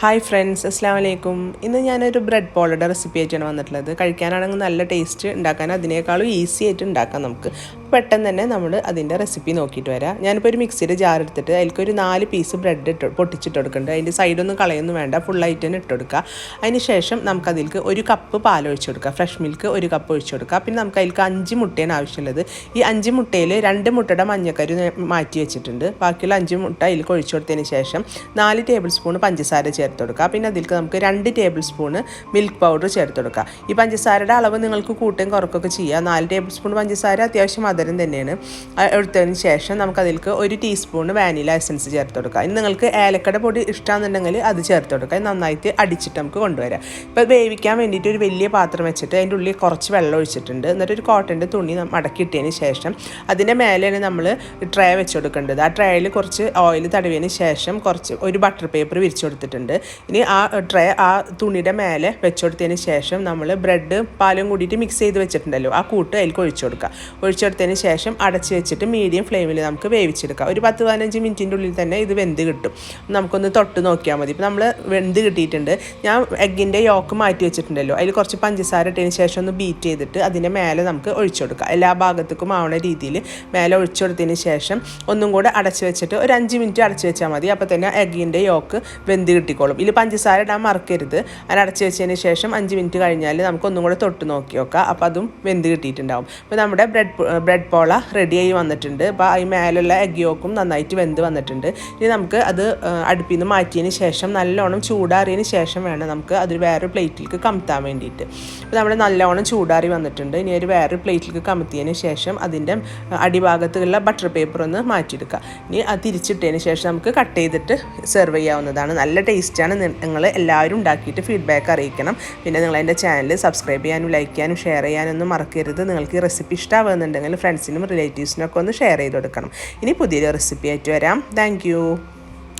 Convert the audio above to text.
Hi friends അസ്സാം വലൈക്കും ഇന്ന് ഞാനൊരു ബ്രെഡ് പോളയുടെ റെസിപ്പി ആയിട്ടാണ് വന്നിട്ടുള്ളത്. കഴിക്കാനാണെങ്കിൽ നല്ല ടേസ്റ്റ് ഉണ്ടാക്കാൻ അതിനേക്കാളും ഈസി ആയിട്ട് ഉണ്ടാക്കാം നമുക്ക്. പെട്ടെന്ന് തന്നെ നമ്മൾ അതിന്റെ റെസിപ്പി നോക്കിയിട്ട് വരാം. ഞാനിപ്പോൾ ഒരു മിക്സിയുടെ ജാർ എടുത്തിട്ട് അതിലേക്ക് ഒരു നാല് പീസ് ബ്രെഡ് ഇട്ട് പൊട്ടിച്ചിട്ട് കൊടുക്കുന്നുണ്ട് അതിന്റെ സൈഡൊന്നും കളയൊന്നും വേണ്ട ഫുള്ളായിട്ട് തന്നെ ഇട്ട് കൊടുക്കുക അതിന് ശേഷം നമുക്ക് അതിലേക്ക് ഒരു കപ്പ് പാൽ ഒഴിച്ച് കൊടുക്കുക ഫ്രഷ് മിൽക്ക് ഒരു കപ്പ് ഒഴിച്ച് കൊടുക്കുക പിന്നെ നമുക്ക് അതിലേക്ക് അഞ്ച് മുട്ടയാണ് ആവശ്യമുള്ളത്. ഈ അഞ്ച് മുട്ടയിൽ രണ്ട് മുട്ടയുടെ മഞ്ഞക്കരി മാറ്റി വെച്ചിട്ടുണ്ട്. ബാക്കിയുള്ള അഞ്ച് മുട്ട അതിലേക്ക് ഒഴിച്ചു കൊടുത്തതിന് ശേഷം നാല് ടേബിൾ സ്പൂൺ പഞ്ചസാര ചേർത്ത് കൊടുക്കുക പിന്നെ അതിലേക്ക് നമുക്ക് രണ്ട് ടേബിൾ സ്പൂണ് മിൽക്ക് പൗഡർ ചേർത്ത് കൊടുക്കുക ഈ പഞ്ചസാരയുടെ അളവ് നിങ്ങൾക്ക് കൂട്ടുകയും കുറക്കൊക്കെ ചെയ്യുക നാല് ടേബിൾ സ്പൂൺ പഞ്ചസാര അത്യാവശ്യം മധുരം തന്നെയാണ്. എടുത്തതിന് ശേഷം നമുക്ക് അതിലേക്ക് ഒരു ടീസ്പൂൺ വാനില എസൻസ് ചേർത്ത് കൊടുക്കുക ഇനി നിങ്ങൾക്ക് ഏലക്കട പൊടി ഇഷ്ടമാണെന്നുണ്ടെങ്കിൽ അത് ചേർത്ത് കൊടുക്കുക നന്നായിട്ട് അടിച്ചിട്ട് നമുക്ക് കൊണ്ടുവരാം. ഇപ്പോൾ വേവിക്കാൻ വേണ്ടിയിട്ട് ഒരു വലിയ പാത്രം വെച്ചിട്ട് അതിന്റെ ഉള്ളിൽ കുറച്ച് വെള്ളം ഒഴിച്ചിട്ടുണ്ട്. എന്നിട്ട് ഒരു കോട്ടന്റെ തുണി മടക്കിയിട്ടതിന് ശേഷം അതിന്റെ മേലെയാണ് നമ്മൾ ട്രേ വെച്ച് കൊടുക്കേണ്ടത്. ആ ട്രേയിൽ കുറച്ച് ഓയിൽ തടവിയതിന് ശേഷം കുറച്ച് ഒരു ബട്ടർ പേപ്പർ വിരിച്ചു കൊടുത്തിട്ടുണ്ട്. ഇനി ആ ട്രേ ആ തുണിയുടെ മേലെ വെച്ച് കൊടുത്തതിന് ശേഷം നമ്മൾ ബ്രെഡ് പാലും കൂടിയിട്ട് മിക്സ് ചെയ്ത് വെച്ചിട്ടുണ്ടല്ലോ. ആ കൂട്ട് അതിലേക്ക് ഒഴിച്ചു കൊടുക്കുക ഒഴിച്ചെടുത്തതിന് ശേഷം അടച്ച് വെച്ചിട്ട് മീഡിയം ഫ്ലെയിമിൽ നമുക്ക് വേവിച്ചെടുക്കാം. ഒരു പത്ത് പതിനഞ്ച് മിനിറ്റിന്റെ ഉള്ളിൽ തന്നെ ഇത് വെന്ത് കിട്ടും. നമുക്കൊന്ന് തൊട്ട് നോക്കിയാൽ മതി. ഇപ്പം നമ്മൾ വെന്ത് കിട്ടിയിട്ടുണ്ട്. ഞാൻ എഗ്ഗിന്റെ യോക്ക് മാറ്റി വെച്ചിട്ടുണ്ടല്ലോ. അതിൽ കുറച്ച് പഞ്ചസാര ഇട്ടതിന് ശേഷം ഒന്ന് ബീറ്റ് ചെയ്തിട്ട് അതിന്റെ മേലെ നമുക്ക് ഒഴിച്ചു കൊടുക്കാം. എല്ലാ ഭാഗത്തേക്കും ആവണ രീതിയിൽ മേലെ ഒഴിച്ചു കൊടുത്തതിന് ശേഷം ഒന്നും കൂടെ അടച്ച് വെച്ചിട്ട് ഒരു അഞ്ച് മിനിറ്റ് അടച്ച് വെച്ചാൽ മതി. അപ്പോൾ തന്നെ എഗ്ഗിന്റെ യോക്ക് വെന്ത് കിട്ടിക്കോളും. ഇതിൽ പഞ്ചസാര ഇടാൻ മറക്കരുത്. അത് അടച്ചു വെച്ചതിന് ശേഷം അഞ്ച് മിനിറ്റ് കഴിഞ്ഞാൽ നമുക്കൊന്നും കൂടെ തൊട്ട് നോക്കി നോക്കാം. അപ്പോൾ അതും വെന്ത് കിട്ടിയിട്ടുണ്ടാവും. അപ്പോൾ നമ്മുടെ ബ്രെഡ് ബ്രെഡ് പോള റെഡിയായി വന്നിട്ടുണ്ട്. അപ്പോൾ അതിന് മേലുള്ള എഗ് യോക്കും നന്നായിട്ട് വെന്ത് വന്നിട്ടുണ്ട്. ഇനി നമുക്ക് അത് അടുപ്പിൽ നിന്ന് മാറ്റിയതിന് ശേഷം നല്ലോണം ചൂടാറിയതിന് ശേഷം വേണം നമുക്ക് അത് വേറൊരു പ്ലേറ്റിലേക്ക് കമത്താൻ വേണ്ടിയിട്ട്. അപ്പോൾ നമ്മൾ നല്ലോണം ചൂടാറി വന്നിട്ടുണ്ട്. ഇനി ഒരു വേറൊരു പ്ലേറ്റിലേക്ക് കമത്തിയതിന് ശേഷം അതിന്റെ അടിഭാഗത്തുള്ള ബട്ടർ പേപ്പർ ഒന്ന് മാറ്റിയെടുക്കുക ഇനി അത് തിരിച്ചിട്ടതിന് ശേഷം നമുക്ക് കട്ട് ചെയ്തിട്ട് സെർവ് ചെയ്യാവുന്നതാണ്. നല്ല ടേസ്റ്റാണ് നിങ്ങൾ എല്ലാവരും ഉണ്ടാക്കിയിട്ട് ഫീഡ്ബാക്ക് അറിയിക്കണം. പിന്നെ നിങ്ങളെന്റെ ചാനൽ സബ്സ്ക്രൈബ് ചെയ്യാനും ലൈക്ക് ചെയ്യാനും ഷെയർ ചെയ്യാനൊന്നും മറക്കരുത്. നിങ്ങൾക്ക് ഈ റെസിപ്പി ഇഷ്ടമാകുന്നുണ്ടെങ്കിൽ ഫ്രണ്ട്സിനും റിലേറ്റീവ്സിനൊക്കെ ഒന്ന് ഷെയർ ചെയ്ത് കൊടുക്കണം. ഇനി പുതിയൊരു റെസിപ്പി ആയിട്ട് വരാം. താങ്ക്